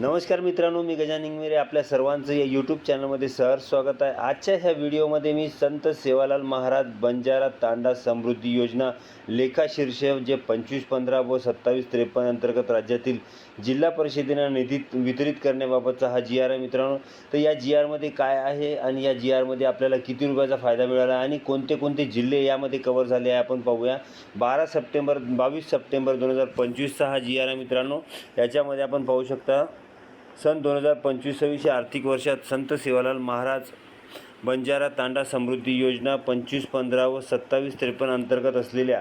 नमस्कार मित्रांनो मी गजान इंगमिरे आपल्या सर्वांचं या यूट्यूब चॅनलमध्ये सहर्ष स्वागत आहे. आजच्या ह्या व्हिडिओमध्ये मी संत सेवालाल महाराज बंजारा तांडा समृद्धी योजना लेखा शीर्ष जे पंचवीस पंधरा व सत्तावीस त्रेपन्न अंतर्गत राज्यातील जिल्हा परिषदेनं निधी वितरित करण्याबाबतचा हा जी आर आहे मित्रांनो. तर या जी आरमध्ये काय आहे आणि या जी आरमध्ये आपल्याला किती रुपयाचा फायदा मिळाला आणि कोणते कोणते जिल्हे यामध्ये कवर झाले आहे आपण पाहूया. बारा सप्टेंबर बावीस सप्टेंबर दोन हजार पंचवीसचा हा जी आर आहे मित्रांनो. याच्यामध्ये आपण पाहू शकता सन दोन हजार पंचवीस सव्वीस या आर्थिक वर्षात संत सेवालाल महाराज बंजारा तांडा समृद्धी योजना पंचवीस पंधरा व सत्तावीस त्रेपन्न अंतर्गत असलेल्या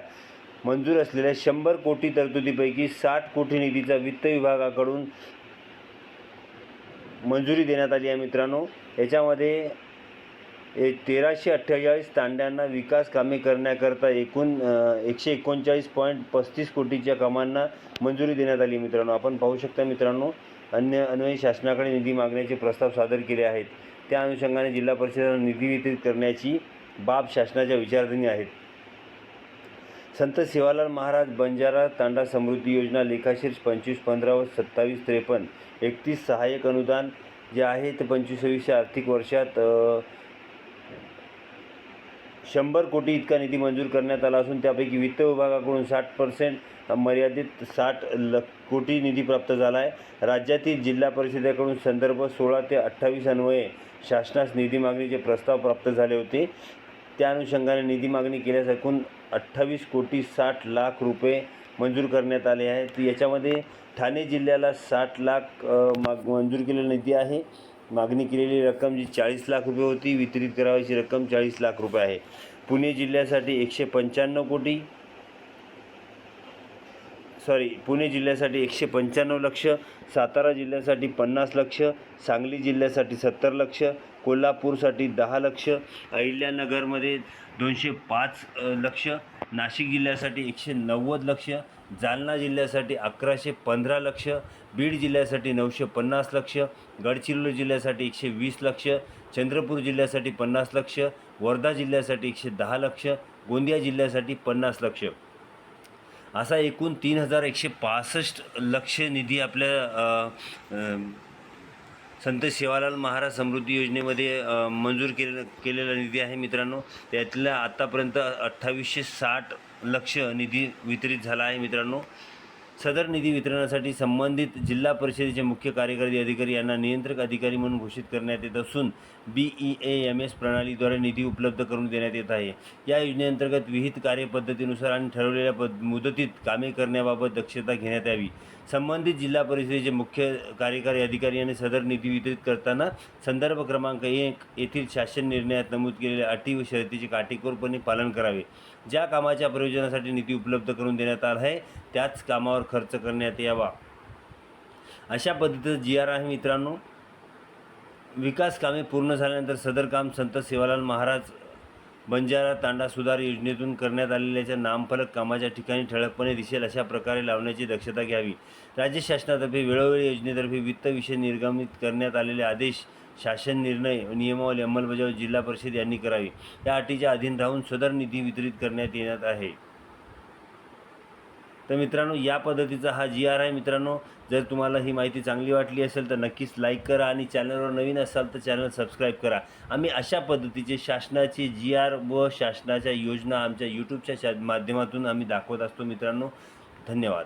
मंजूर असलेल्या शंभर कोटी तरतुदीपैकी साठ कोटी निधीचा वित्त विभागाकडून मंजुरी देण्यात आली आहे मित्रांनो. याच्यामध्ये ए तेराशे अठ्ठेचाळीस तांड्यांना विकास कामे करण्याकरता एकूण एकशे एकोणचाळीस पॉईंट पस्तीस कोटीच्या कामांना मंजुरी देण्यात आली मित्रांनो. आपण पाहू शकता मित्रांनो अन्य अन्वयी शासनाकडे निधी मागण्याचे प्रस्ताव सादर केले आहेत. त्या अनुषंगाने जिल्हा परिषदेला निधी वितरित करण्याची बाब शासनाच्या विचारधनी आहेत. संत सेवालाल महाराज बंजारा तांडा समृद्धी योजना लेखाशीर्ष पंचवीस पंधरा व सत्तावीस त्रेपन्न एकतीस सहाय्यक अनुदान जे आहे ते पंचवीस आर्थिक वर्षात शंभर कोटी इतका निधी मंजूर करण्यात आला असून त्यापैकी वित्त विभागाकडून साठ पर्सेंट मर्यादित साठ ल कोटी निधी प्राप्त झाला आहे. राज्यातील जिल्हा परिषदेकडून संदर्भ सोळा ते अठ्ठावीस अन्वये शासनास निधी मागणीचे प्रस्ताव प्राप्त झाले होते. त्या अनुषंगाने निधी मागणी केल्यास एकूण अठ्ठावीस कोटी साठ लाख रुपये मंजूर करण्यात आले आहेत. याच्यामध्ये ठाणे जिल्ह्याला साठ लाख माग मंजूर केलेला निधी आहे. मागणी केलेली रक्कम जी चाळीस लाख रुपये होती वितरित करावयाची रक्कम चाळीस लाख रुपये आहे. पुणे जिल्ह्यासाठी एकशे पंच्याण्णव कोटी. सॉरी पुणे जिल्ह्यासाठी एकशे पंच्याण्णव लक्ष सातारा जिल्ह्यासाठी पन्नास लक्ष सांगली जिल्ह्यासाठी सत्तर लक्ष कोल्हापूरसाठी दहा लक्ष अहिल्यानगरमध्ये दोनशे पाच लक्ष. नाशिक जिल्ह्यासाठी एकशे नव्वद लक्ष. जालना जिल्ह्यासाठी अकराशे पंधरा लक्ष. बीड जिल्ह्यासाठी नऊशे पन्नास लक्ष. गडचिरोली जिल्ह्यासाठी एकशे वीस लक्ष. चंद्रपूर जिल्ह्यासाठी पन्नास लक्ष. वर्धा जिल्ह्यासाठी एकशे दहा लक्ष. गोंदिया जिल्ह्यासाठी पन्नास लक्ष. असा एकूण तीन हजार एकशे पासष्ट लक्ष निधी आपल्या संत सेवालाल महाराज समृद्धी योजनेमध्ये मंजूर केलेला केलेला निधी आहे मित्रांनो. त्यातल्या आत्तापर्यंत अठ्ठावीसशे साठ लक्ष निधी वितरित झाला आहे मित्रांनो. सदर निधी वितरणासाठी संबंधित जिल्हा परिषदेचे मुख्य कार्यकारी अधिकारी यांना नियंत्रक अधिकारी म्हणून घोषित करण्यात येत असून B E A M S प्रणालीद्वारे निधी उपलब्ध करून देण्यात येत आहे. या योजनेअंतर्गत विहित कार्यपद्धतीनुसार आणि ठरवलेल्या पद मुदतीत कामे करण्याबाबत दक्षता घेण्यात यावी. संबंधित जिल्हा परिषदेचे मुख्य कार्यकारी अधिकारी यांनी सदर निधी वितरित करताना संदर्भ क्रमांक एक येथील शासन निर्णयात नमूद केलेल्या अटी व शर्तीचे काटेकोरपणे पालन करावे. ज्या कामाच्या प्रयोजनासाठी निधी उपलब्ध करून देण्यात आला आहे त्याच कामावर खर्च करण्यात यावा. अशा पद्धतीचं जी आर आहे मित्रांनो. विकास कामे पूर्ण झाल्यानंतर सदर काम संत सेवालाल महाराज बंजारा तांडा सुधार योजनेतून करण्यात आलेल्याच्या नामफलक कामाच्या ठिकाणी ठळकपणे दिसेल अशा प्रकारे लावण्याची दक्षता घ्यावी. राज्य शासनातर्फे वेळोवेळी योजनेतर्फे वित्त विषय निर्गमित करण्यात आलेले आदेश शासन निर्णय नियमावली अंमलबजावणी जिल्हा परिषद यांनी करावी. या अटीच्या अधीन राहून सदर निधी वितरित करण्यात येण्यात आहे. तर मित्रांनो या पद्धतीचा हा जी आर आहे. मित्रांनो जर तुम्हाला ही माहिती चांगली वाटली असेल तर नक्कीच लाईक करा आणि चॅनलवर नवीन असाल तर चॅनल सबस्क्राईब करा. आम्ही अशा पद्धतीचे शासनाचे जी आर व शासनाच्या योजना आमच्या यूट्यूबच्या शा माध्यमातून आम्ही दाखवत असतो मित्रांनो. धन्यवाद.